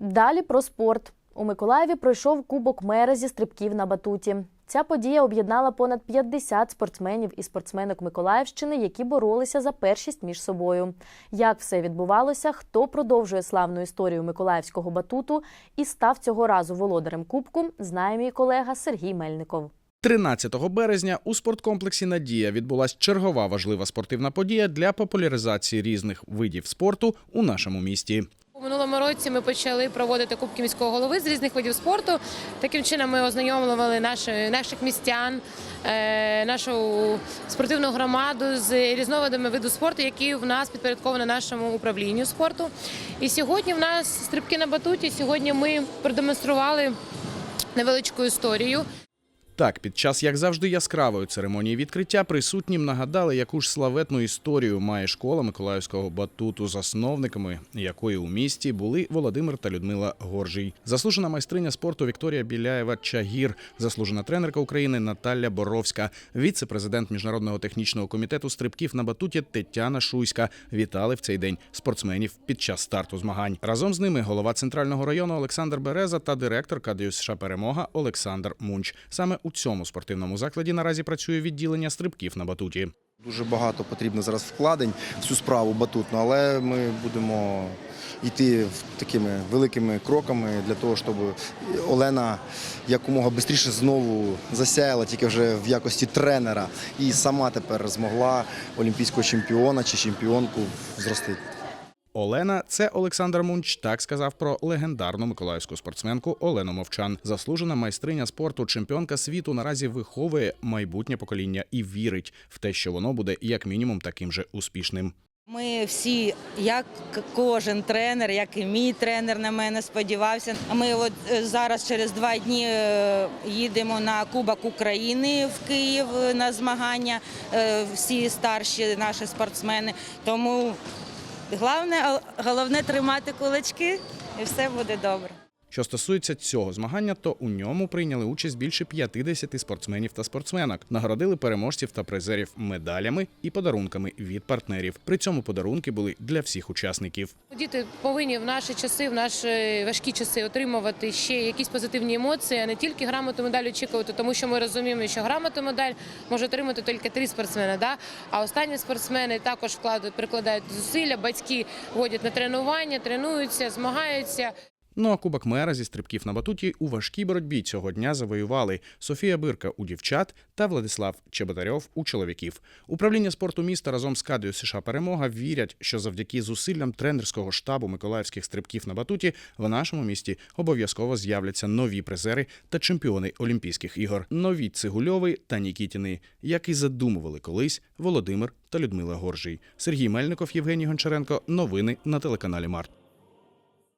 Далі про спорт. У Миколаєві пройшов Кубок мера зі стрибків на батуті. Ця подія об'єднала понад 50 спортсменів і спортсменок Миколаївщини, які боролися за першість між собою. Як все відбувалося, хто продовжує славну історію миколаївського батуту і став цього разу володарем кубку, знає мій колега Сергій Мельников. 13 березня у спорткомплексі Надія відбулася чергова важлива спортивна подія для популяризації різних видів спорту у нашому місті. Минулому році ми почали проводити кубки міського голови з різних видів спорту. Таким чином ми ознайомлювали наших містян, е, нашу спортивну громаду з різновидами виду спорту, які в нас підпорядковані нашому управлінню спорту. І сьогодні в нас стрибки на батуті. Сьогодні ми продемонстрували невеличку історію. Так, під час, як завжди, яскравої церемонії відкриття присутнім нагадали, яку ж славетну історію має школа Миколаївського батуту, засновниками якої у місті були Володимир та Людмила Горжій, заслужена майстриня спорту Вікторія Біляєва Чагір, заслужена тренерка України Наталя Боровська, віце-президент міжнародного технічного комітету стрибків на батуті Тетяна Шуйська. Вітали в цей день спортсменів під час старту змагань. Разом з ними голова центрального району Олександр Береза та директор КДЮС США Перемога Олександр Мунч. Саме у цьому спортивному закладі наразі працює відділення стрибків на батуті. Дуже багато потрібно зараз вкладень в цю справу батутну, але ми будемо йти такими великими кроками для того, щоб Олена якомога швидше знову засяяла, тільки вже в якості тренера, і сама тепер змогла олімпійського чемпіона чи чемпіонку зростити. Олена це Олександр Мунч. Так сказав про легендарну миколаївську спортсменку Олену Мовчан. Заслужена майстриня спорту, чемпіонка світу наразі виховує майбутнє покоління і вірить в те, що воно буде як мінімум таким же успішним. Ми всі, як кожен тренер, як і мій тренер на мене сподівався. Ми от е, зараз через два дні е, їдемо на Кубок України в Київ на змагання. е, Всі старші наші спортсмени. Тому головне, головне тримати кулачки, і все буде добре. Що стосується цього змагання, то у ньому прийняли участь більше 50 спортсменів та спортсменок. Нагородили переможців та призерів медалями і подарунками від партнерів. При цьому подарунки були для всіх учасників. Діти повинні в наші часи, в наші важкі часи отримувати ще якісь позитивні емоції, а не тільки грамоту медаль очікувати, тому що ми розуміємо, що грамоту медаль може отримати тільки три спортсмени. Да? А останні спортсмени також вкладають, прикладають зусилля, батьки водять на тренування, тренуються, змагаються. Ну а кубок мера зі стрибків на батуті у важкій боротьбі цього дня завоювали Софія Бирка у дівчат та Владислав Чеботарьов у чоловіків. Управління спорту міста разом з кадою США Перемога вірять, що завдяки зусиллям тренерського штабу миколаївських стрибків на батуті в нашому місті обов'язково з'являться нові призери та чемпіони Олімпійських ігор. Нові Цигульови та Нікітіни, як і задумували колись Володимир та Людмила Горжій. Сергій Мельников, Євгеній Гончаренко. Новини на телеканалі Март.